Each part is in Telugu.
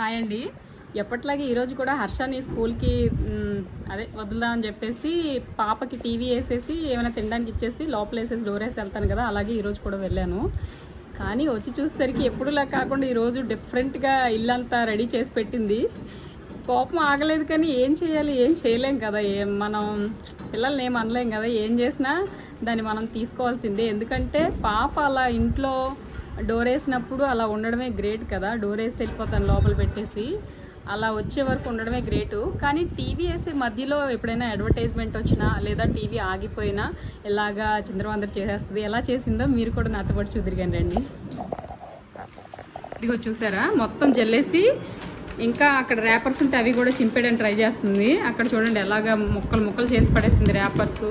హాయ్ అండి. ఎప్పట్లాగే ఈరోజు కూడా హర్షని స్కూల్కి అదే వదులుదామని చెప్పేసి పాపకి టీవీ వేసేసి ఏమైనా తినడానికి ఇచ్చేసి లోపల వేసేసి డోర్ వేసి వెళ్తాను కదా అలాగే ఈరోజు కూడా వెళ్ళాను. కానీ వచ్చి చూసేసరికి ఎప్పుడులా కాకుండా ఈరోజు డిఫరెంట్గా ఇల్లంతా రెడీ చేసి పెట్టింది. కోపం ఆగలేదు కానీ ఏం చేయాలి ఏం చేయలేం కదా ఏం మనం పిల్లల్ని ఏం అనలేం కదా ఏం చేసినా దాన్ని మనం తీసుకోవాల్సిందే. ఎందుకంటే పాప అలా ఇంట్లో డోర్ వేసినప్పుడు అలా ఉండడమే గ్రేట్ కదా. డోర్ వేసి వెళ్ళిపోతాను లోపల పెట్టేసి. అలా వచ్చే వరకు ఉండడమే గ్రేటు. కానీ టీవీ వేసే మధ్యలో ఎప్పుడైనా అడ్వర్టైజ్మెంట్ వచ్చినా లేదా టీవీ ఆగిపోయినా ఎలాగా చంద్రవందరు చేసేస్తుంది ఎలా చేసిందో మీరు కూడా నాతో పాటు చూదిరిగాను రండి. ఇదిగో చూసారా? మొత్తం జల్లేసి ఇంకా అక్కడ ర్యాపర్స్ ఉంటే అవి కూడా చింపేయడానికి ట్రై చేస్తుంది. అక్కడ చూడండి ఎలాగా ముక్కలు ముక్కలు చేసి పడేసింది ర్యాపర్స్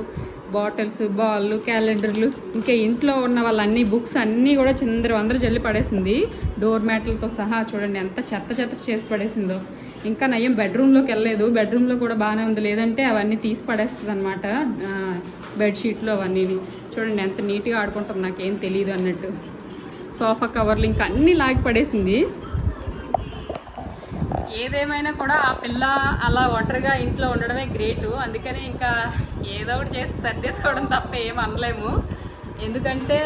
బాటిల్స్ బాళ్ళు క్యాలెండర్లు ఇంకా ఇంట్లో ఉన్న వాళ్ళన్నీ బుక్స్ అన్నీ కూడా చిందర అందరూ జల్లి పడేసింది. డోర్ మ్యాట్లతో సహా చూడండి ఎంత చెత్త చెత్త చేసి పడేసిందో. ఇంకా నయం బెడ్రూమ్లోకి వెళ్ళలేదు. బెడ్రూమ్లో కూడా బాగానే ఉంది. లేదంటే అవన్నీ తీసి పడేస్తుంది అనమాట బెడ్షీట్లు అవన్నీ చూడండి ఎంత నీట్గా ఆడుకుంటుంది నాకేం తెలియదు అన్నట్టు. సోఫా కవర్లు ఇంకా అన్నీ లాగి పడేసింది. ఏదేమైనా కూడా ఆ పిల్ల అలా ఒంటరిగా ఇంట్లో ఉండడమే గ్రేటు అందుకని ఇంకా ఏదో ఒకటి చేసి సర్దేసుకోవడం తప్ప ఏం అనలేము. ఎందుకంటే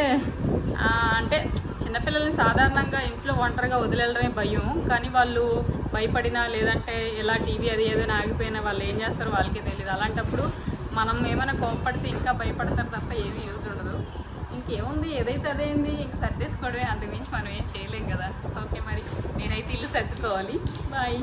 అంటే చిన్నపిల్లల్ని సాధారణంగా ఇంట్లో ఒంటరిగా వదిలేయడమే భయం. కానీ వాళ్ళు భయపడినా లేదంటే ఇలా టీవీ అది ఏదైనా ఆగిపోయినా వాళ్ళు ఏం చేస్తారో వాళ్ళకే తెలియదు అలాంటప్పుడు మనం ఏమైనా కోపడితే ఇంకా భయపడతారు తప్ప ఏమీ యూజ్ ఉండదు. ఇంకేముంది? ఏదైతే అదేంది ఇంక సర్దేసుకోవడమే. అంతకుమించి మనం ఏం చేయలేం కదా. సర్దుకోవాలి బాయ్